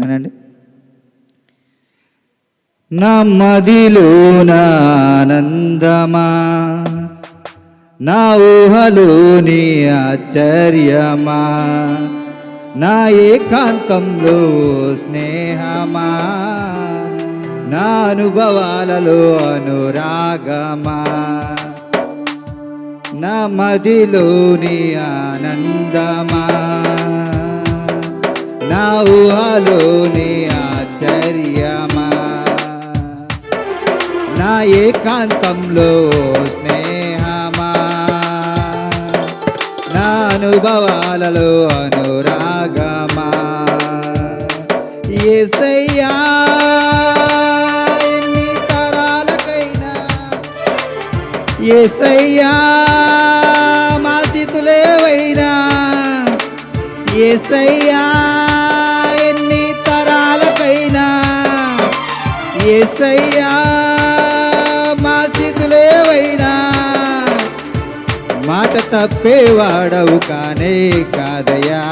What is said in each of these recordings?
తినండి నా మదిలోన నా ఊహలోని ఆశ్చర్యమా? నా ఏకాంతంలో స్నేహమా? నా అనుభవాలలో అనురాగమా? నా మదిలోని ఆనందమా? నా ఊహలోని ఆశ్చర్యమా? నా ఏకాంతంలో స్నేహమా? నా అనుభవాలలో అనురాగమా? ఏసయ్యా ఎన్ని తరాలకైనా ఏసయ్యా మా స్థితులేవైనా ఏసయ్యా ఏసయ్యా మా స్థితులేవైనా మాట తప్పేవాడవు కానే కాదయా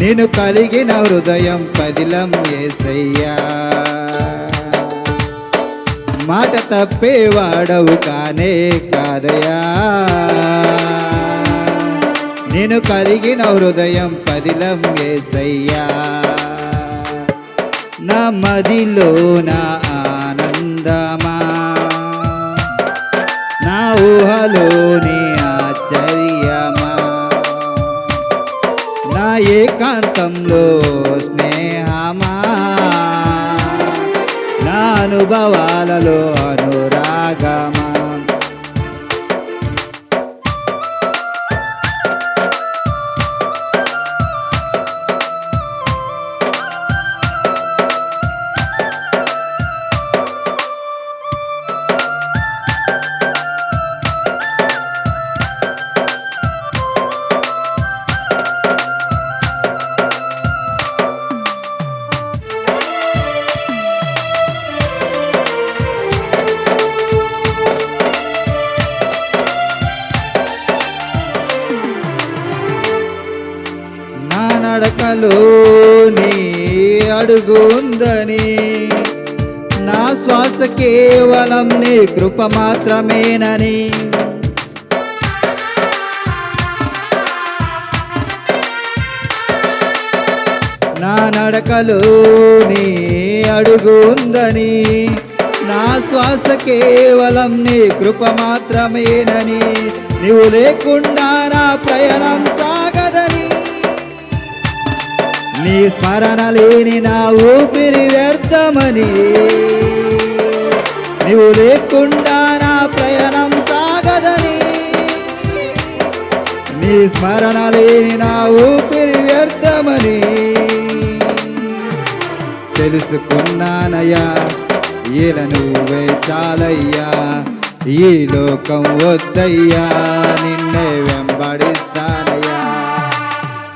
నేను కలిగిన హృదయం పదిలం ఏసయ్యా. మాట తప్పేవాడవు కానే కాదయా నేను కలిగిన హృదయం పదిలం ఏసయ్యా. నా నా ఆనందమా? నా ఊహలోని ఆశ్చర్యమా? నా ఏకాంతంలో స్నేహమా? నా అనుభవాలలో అనురాగమా? నాలో నీ అడుగుందని. నా శ్వాస కేవలం నీ కృప మాత్రమేనని. నా నడకలో నీ అడుగుందని. నా శ్వాస కేవలం నీ కృప మాత్రమేనని. నీవు లేకుండా నా ప్రయాణం సాగదని. నీ స్మరణ లేని నా ఊపిరి వ్యర్థమని. నీవు లేకుండా నా ప్రయాణం సాగదని. నీ స్మరణ లేని నా ఊపిరి వ్యర్థమని. తెలుసుకున్నానయ్యా ఈల నువ్వే చాలయ్యా ఈ లోకం వద్దయ్యా.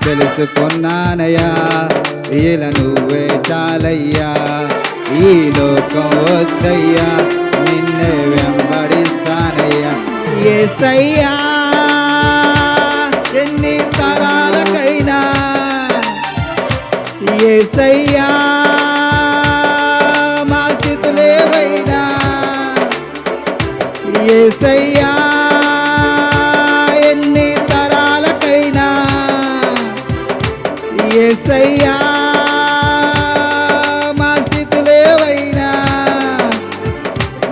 తెలుసుకున్నానయ్యా ఇలా నువ్వే చాలయ్యా. ఈ లోకం వద్దయ్యా. నిన్నే వెంబడిస్తానయ్యా. ఏసయ్యా ఎన్ని తరాలకైనా. ఏసయ్యా మా స్థితులేవైనా ఏసయ్యా ఏసయ్యా మా స్థితులేవైనా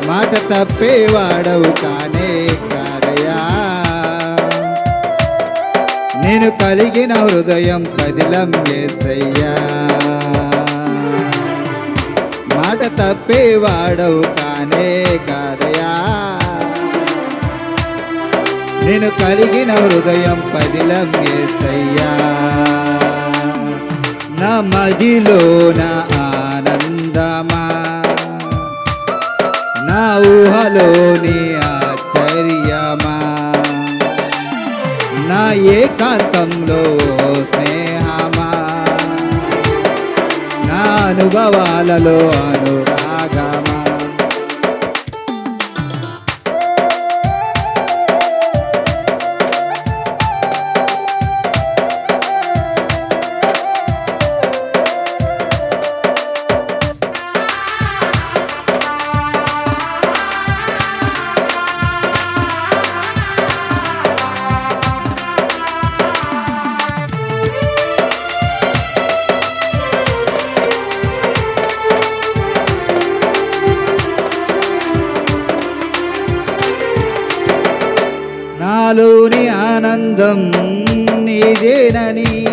మాట తప్పేవాడవు కానే కాదయా నేను కలిగిన హృదయం పదిలం ఏసయ్యా. మాట తప్పేవాడవు కానే కాదయా నేను కలిగిన హృదయం పదిలం ఏసయ్యా. నా ఆనందమా? నా ఊహలోని ఆశ్చర్యమా? నా ఏకాంతంలో స్నేహమా? నా అనుభవాలలో అనురాగమా నాలోని ఆనందం నీదేనని.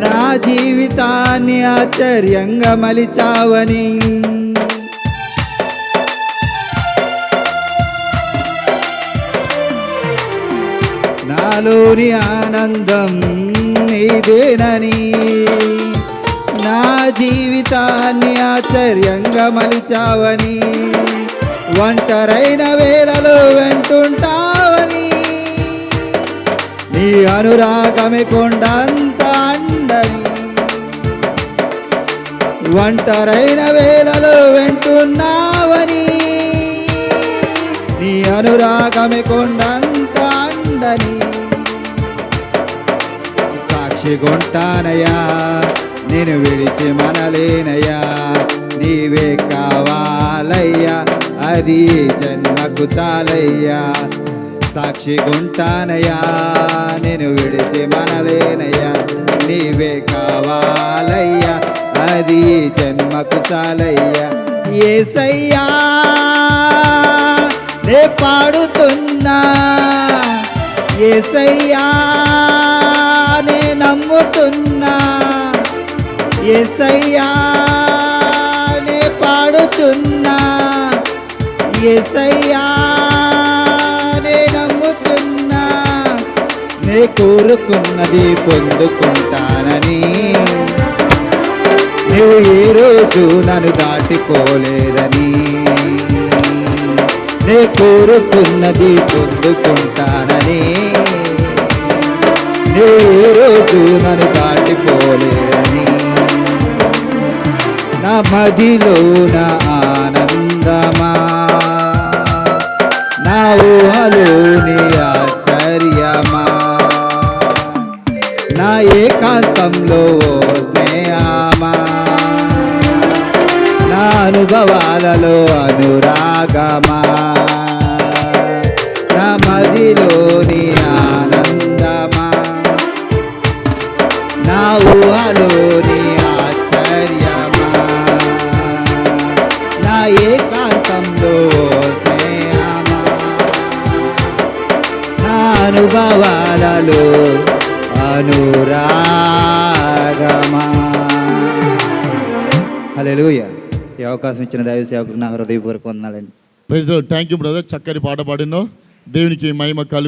నా జీవితాన్ని ఆశ్చర్యంగా మలిచావని. నాలోని ఆనందం నీదేనని. నా జీవితాన్ని ఆశ్చర్యంగా మలిచావని. ఒంటరైన వేళలో వెంటుంటా అనురాగమే కొండంత అండని ఒంటరైన వేళలో వెంటున్నావని. నీ అనురాగమే కొండంత అండని సాక్షిగుంటానయ్యా నేను విడిచి మనలేనయ్యా. నీవే కావాలయ్యా అది జన్మకు చాలయ్యా సాక్షిగుంటానయ్యా నేను విడిచి మనలేనయ్యా. నీవే కావాలయ్యా అది జన్మకు చాలయ్యా. ఏసయ్యా నే పాడుతున్నా. ఏసయ్యా నే నమ్ముతున్నా. ఏసయ్యా నే పాడుతున్నా. ఏసయ్యా కోరుకున్నది పొందుకుంటానని. నువ్వు ఏ రోజు నన్ను దాటిపోలేదని. నే కోరుకున్నది పొందుకుంటానని. నువ్వు ఏ రోజు నన్ను దాటిపోలేదని. నా మదిలో నా అనుభవాలలో అనురాగమా. హల్లెలూయా. ఈ అవకాశం ఇచ్చిన దైవ సేవకుడు నా హృదయపూర్వక వందనాలండి. ప్రైజ్ థ్యాంక్ యూ బ్రదర్ చక్కని పాట పాడినో. దేవునికి మహిమ కలుగు